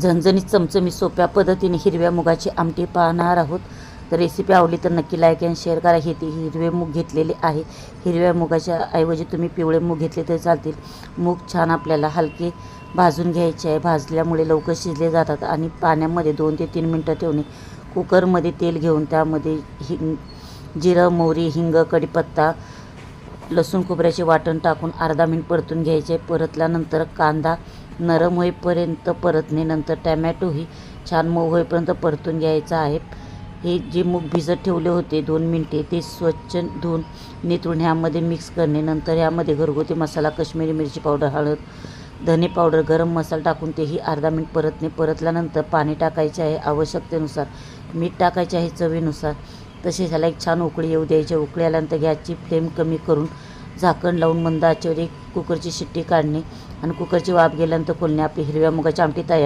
झणझणीत चमचमीत सोप्या पद्धतीने हिरव्या मुगाची आमटी पाहणार आहोत. तर रेसिपी आवडली तर नक्की लाईक आणि शेअर करा. हे ती हिरवे मूग घेतलेले आहे. हिरव्या मुगाच्या ऐवजी तुम्ही पिवळे मूग घेतले तरी चालतील. मूग छान आपल्याला हलके भाजून घ्यायचे आहे. भाजल्यामुळे लवकर शिजले जातात आणि पाण्यामध्ये दोन ते तीन मिनटं ठेवणे. कुकरमध्ये तेल घेऊन त्यामध्ये हिंग जिरं मोहरी हिंग कढीपत्ता लसूण खोबऱ्याचे वाटण टाकून अर्धा मिनिट परतून घ्यायचे परतल्यानंतर कांदा नरम होईपर्यंत परतणे नंतर टॅमॅटोही छान मऊ होईपर्यंत परतून घ्यायचा आहे. हे जे मूग भिजत ठेवले होते दोन मिनटे ते स्वच्छ धुवून नितळून ह्यामध्ये मिक्स करणे नंतर ह्यामध्ये घरगुती मसाला काश्मिरी मिरची पावडर हळद धने पावडर गरम मसाला टाकून तेही अर्धा मिनिट परतणे. परतल्यानंतर पाणी टाकायचे आहे आवश्यकतेनुसार मीठ टाकायचे आहे चवीनुसार. तसेच ह्याला एक छान उकळी येऊ द्यायची. उकळी आल्यानंतर गॅसची फ्लेम कमी करून झाकण लावून मंद आचेवर एक कुकरची शिट्टी काढणे आणि कुकरची वाफ गेल्यानंतर खोलणे. आपली हिरव्या मुगाची आमटी तयार